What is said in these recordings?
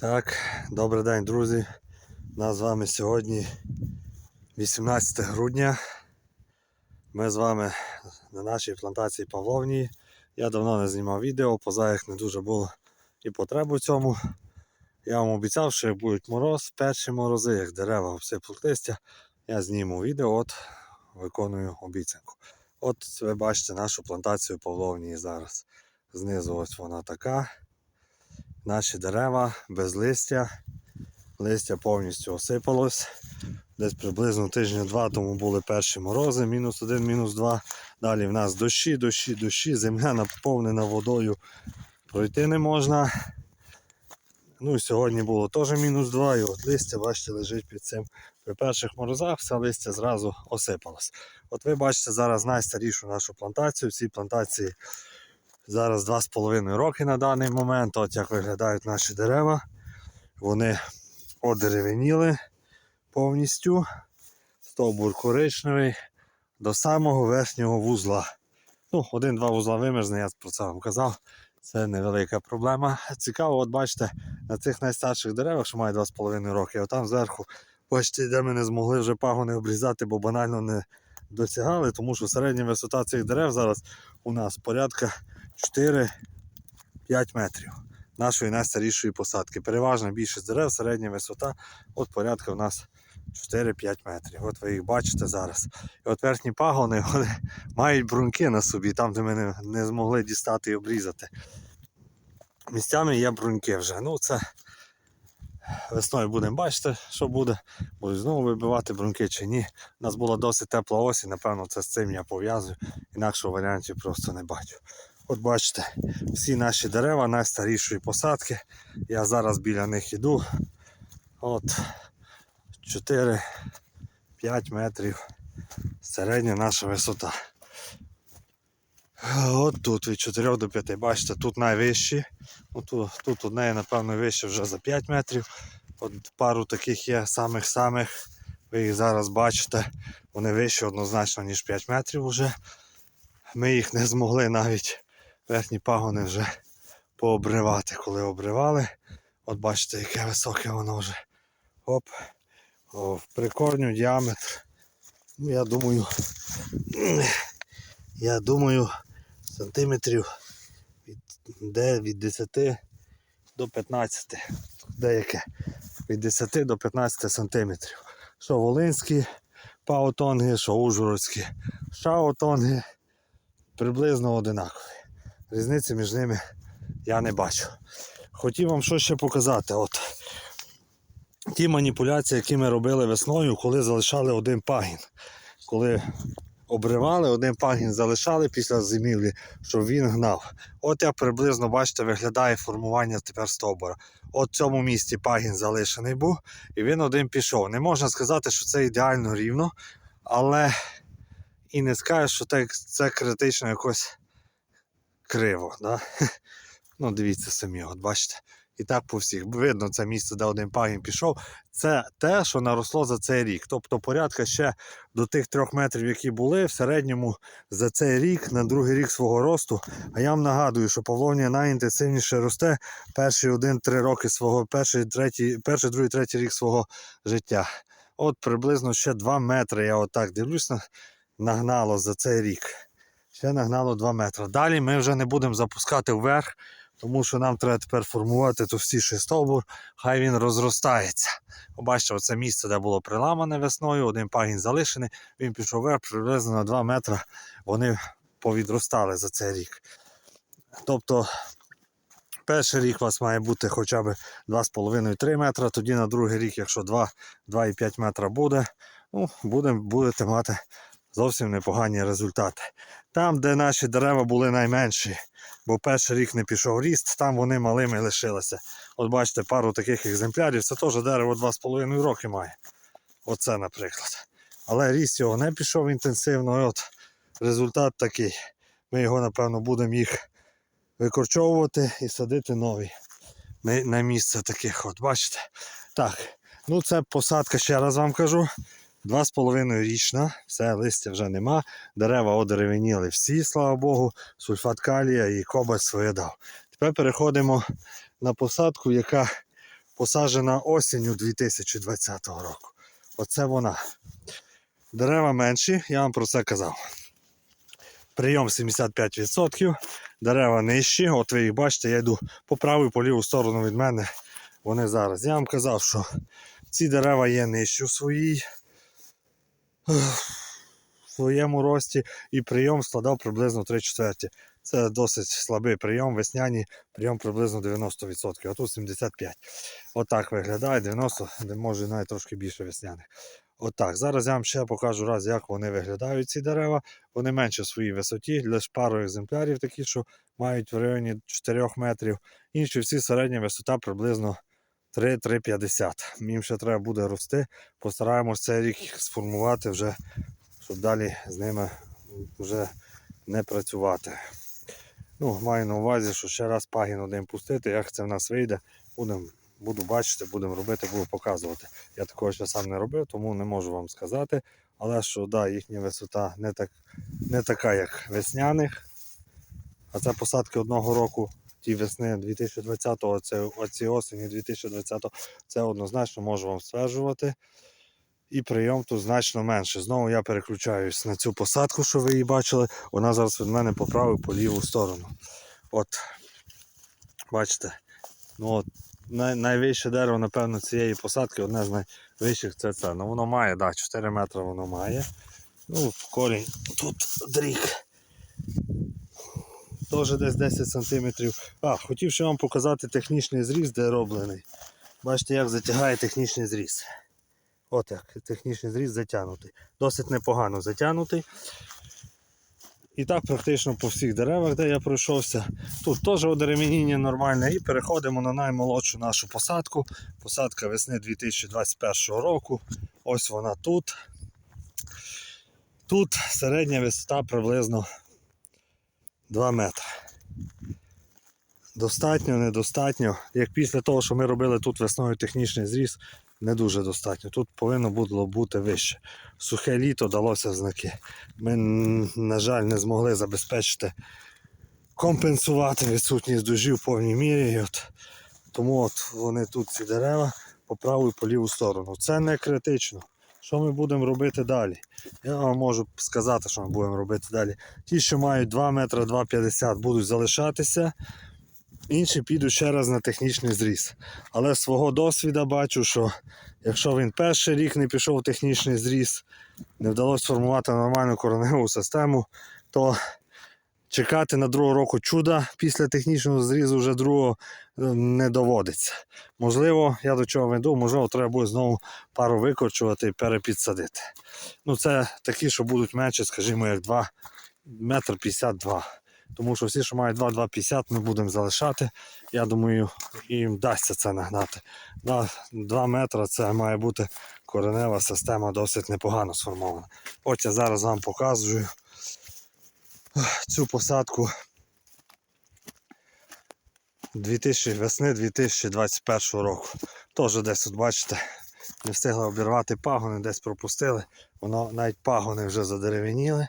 Так, добрий день, друзі. Нас з вами сьогодні 18 грудня. Ми з вами на нашій плантації Павловній. Я давно не знімав відео, по заях не дуже було і потреби в цьому. Я вам обіцяв, що будуть мороз, перші морози, як дерева обсиплуть листя, я зніму відео, от виконую обіцянку. От ви бачите нашу плантацію Павловній зараз. Знизу ось вона така. Наші дерева без листя. Листя повністю осипалось. Десь приблизно тижня-два тому були перші морози, мінус один, мінус два. Далі в нас дощі, дощі, дощі, земля наповнена водою. Пройти не можна. Ну і сьогодні було теж мінус два, і от листя, бачите, лежить під цим. При перших морозах все листя зразу осипалось. От ви бачите зараз найстарішу нашу плантацію. В цій плантації зараз 2,5 роки на даний момент. От як виглядають наші дерева. Вони одеревеніли повністю. Стовбур коричневий до самого верхнього вузла. Ну, один-два вузла вимерзне, я про це вам казав. Це невелика проблема. Цікаво, от бачите, на цих найстарших деревах, що мають 2,5 роки, отам зверху, бачите, де ми не змогли вже пагони обрізати, бо банально не досягали, тому що середня висота цих дерев зараз у нас порядка 4-5 метрів нашої найстарішої посадки. Переважна більшість дерев, середня висота, от порядка у нас 4-5 метрів. От ви їх бачите зараз. І от верхні пагони вони мають бруньки на собі, там, де ми не, не змогли дістати і обрізати. Місцями є бруньки вже. Ну це весною будемо бачити, що буде. Будуть знову вибивати бруньки чи ні. У нас була досить тепла осінь, напевно, це з цим я пов'язую. Інакшого варіантів просто не бачу. От бачите, всі наші дерева найстарішої посадки. Я зараз біля них іду. От 4-5 метрів середня наша висота. От тут від 4 до 5, бачите, тут найвищі. Тут, тут одне, напевно, вище вже за 5 метрів. От пару таких є самих-самих. Ви їх зараз бачите. Вони вищі однозначно, ніж 5 метрів вже. Ми їх не змогли навіть верхні пагони вже пообривати. Коли обривали, от бачите, яке високе воно вже. Оп. О, в прикорню діаметр. Ну, я думаю, я думаю, сантиметрів від, де від 10 до 15. Деяке від 10 до 15 сантиметрів. Що волинські паутонги, що ужгородські шаотонги приблизно одинакові. Різниці між ними я не бачу. Хотів вам що ще показати. От ті маніпуляції, які ми робили весною, коли залишали один пагін. Коли обривали, один пагін залишали після зимівлі, щоб він гнав. От як приблизно, бачите, виглядає формування тепер стобора. От в цьому місці пагін залишений був, і він один пішов. Не можна сказати, що це ідеально рівно, але і не скажеш, що це критично якось криво. Да? Ну, дивіться самі, от бачите. І так по всіх. Видно, це місце, де один пагін пішов. Це те, що наросло за цей рік. Тобто порядка ще до тих трьох метрів, які були, в середньому за цей рік, на другий рік свого росту. А я вам нагадую, що Павловнія найінтенсивніше росте перші один-три роки свого, перший, третій, перший, другий, третій рік свого життя. От приблизно ще 2 метри. Я отак дивлюсь, нагнало за цей рік. Ще нагнало 2 метри. Далі ми вже не будемо запускати вверх, тому що нам треба тепер формувати товстіший стовбур, хай він розростається. Побачите, оце місце, де було приламане весною, один пагін залишений, він пішов вверх приблизно на 2 метри. Вони повідростали за цей рік. Тобто перший рік у вас має бути хоча б 2,5-3 метри, тоді на другий рік, якщо 2, 2,5 метра буде, ну, будем, будете мати зовсім непогані результати. Там, де наші дерева були найменші, бо перший рік не пішов ріст, там вони малими лишилися. От бачите, пару таких екземплярів, це теж дерево 2,5 роки має. Оце, наприклад. Але ріст його не пішов інтенсивно. І от результат такий. Ми його, напевно, будемо їх викорчовувати і садити нові. На, місце таких, от бачите. Так, ну це посадка, ще раз вам кажу. Два з половиною річна, все, листя вже нема. Дерева одеревеніли всі, слава Богу, сульфат калія і кобальт своє дав. Тепер переходимо на посадку, яка посаджена осінню 2020 року. Оце вона. Дерева менші, я вам про це казав. Прийом 75%, дерева нижчі. От ви їх бачите, я йду по праву і по ліву сторону від мене. Вони зараз. Я вам казав, що ці дерева є нижчі в своїй в своєму рості і прийом складав приблизно 3 четверті. Це досить слабий прийом, весняні прийом приблизно 90%, а тут 75%. Отак виглядає, 90, де може навіть трошки більше весняних. Отак. Зараз я вам ще покажу раз, як вони виглядають, ці дерева. Вони менше в своїй висоті, лише пару екземплярів такі, що мають в районі 4 метрів. Інші всі середня висота приблизно 3-3,50. Їм ще треба буде рости. Постараємось цей рік сформувати вже, щоб далі з ними вже не працювати. Ну, маю на увазі, що ще раз пагін один пустити, як це в нас вийде, будем, буду бачити, будемо робити, буду показувати. Я такого ще сам не робив, тому не можу вам сказати. Але що да, їхня висота не, так, не така, як весняних. А це посадки одного року, ті весни 2020-го, це оці осені 2020-го, це однозначно можу вам стверджувати. І прийом тут значно менше. Знову я переключаюсь на цю посадку, що ви її бачили. Вона зараз від мене по праву по ліву сторону. От, бачите, ну от, най, найвище дерево, напевно, цієї посадки, одне з найвищих це це. Ну воно має, да, 4 метри воно має. Ну, корінь тут дрік. Теж десь 10 сантиметрів. А, хотів ще вам показати технічний зріз, де роблений. Бачите, як затягає технічний зріз. От як технічний зріз затягнутий. Досить непогано затягнутий. І так практично по всіх деревах, де я пройшовся. Тут теж одеревеніння нормальне. І переходимо на наймолодшу нашу посадку. Посадка весни 2021 року. Ось вона тут. Тут середня висота приблизно 2 метри. Достатньо, недостатньо. Як після того, що ми робили тут весною технічний зріз, не дуже достатньо. Тут повинно було бути вище. Сухе літо далося знаки. Ми, на жаль, не змогли забезпечити компенсувати відсутність дождів в повній мірі. От, тому от вони тут ці дерева по праву і по ліву сторону. Це не критично. Що ми будемо робити далі? Я вам можу сказати, що ми будемо робити далі. Ті, що мають 2 метри 2,50 будуть залишатися. Інші підуть ще раз на технічний зріз. Але з свого досвіду бачу, що якщо він перший рік не пішов в технічний зріз, не вдалося сформувати нормальну кореневу систему, то чекати на другого року чуда після технічного зрізу вже другого е, не доводиться. Можливо, я до чого веду, можливо, треба буде знову пару викорчувати і перепідсадити. Ну, це такі, що будуть менше, скажімо, як 2 метр 52. Тому що всі, що мають 2-2,50, ми будемо залишати. Я думаю, їм вдасться це нагнати. 2 метри це має бути коренева система досить непогано сформована. От я зараз вам показую цю посадку 2000, весни 2021 року. Теж десь от бачите, не встигли обірвати пагони, десь пропустили. Воно навіть пагони вже задеревеніли.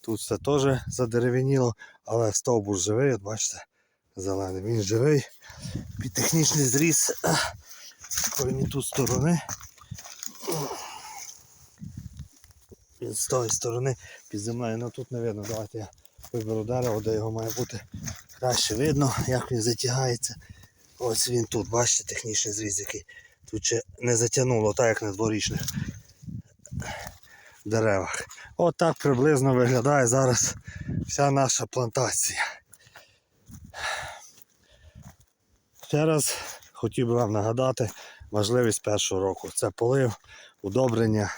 Тут все теж задеревеніло, але стовбур живий, от бачите, зелений. Він живий. Під технічний зріз корені тут сторони. Він з тої сторони під землею. Ну тут не видно. Давайте я виберу дерево, де його має бути краще видно, як він затягається. Ось він тут, бачите, технічний зріз, який тут ще не затягнуло, так як на дворічних деревах. От так приблизно виглядає зараз вся наша плантація. Ще раз хотів би вам нагадати важливість першого року. Це полив, удобрення.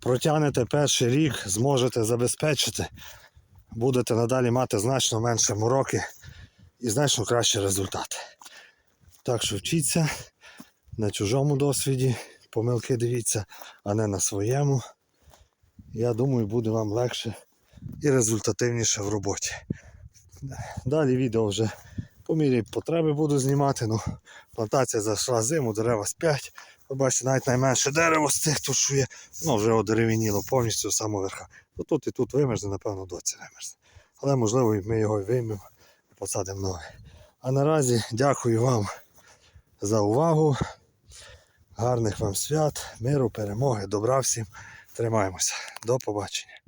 Протягнете перший рік, зможете забезпечити, будете надалі мати значно менше мороки і значно кращий результат. Так що вчіться на чужому досвіді, помилки дивіться, а не на своєму. Я думаю, буде вам легше і результативніше в роботі. Далі відео вже по мірі потреби буду знімати. Ну, плантація зайшла зиму, дерева спять. Ви бачите, навіть найменше дерево з тих, то що є, воно вже одеревініло повністю з самого верха. То тут і тут вимерзне, напевно, доці вимерзне. Але можливо ми його виймемо і посадимо нове. А наразі дякую вам за увагу. Гарних вам свят, миру, перемоги, добра всім. Тримаємося. До побачення.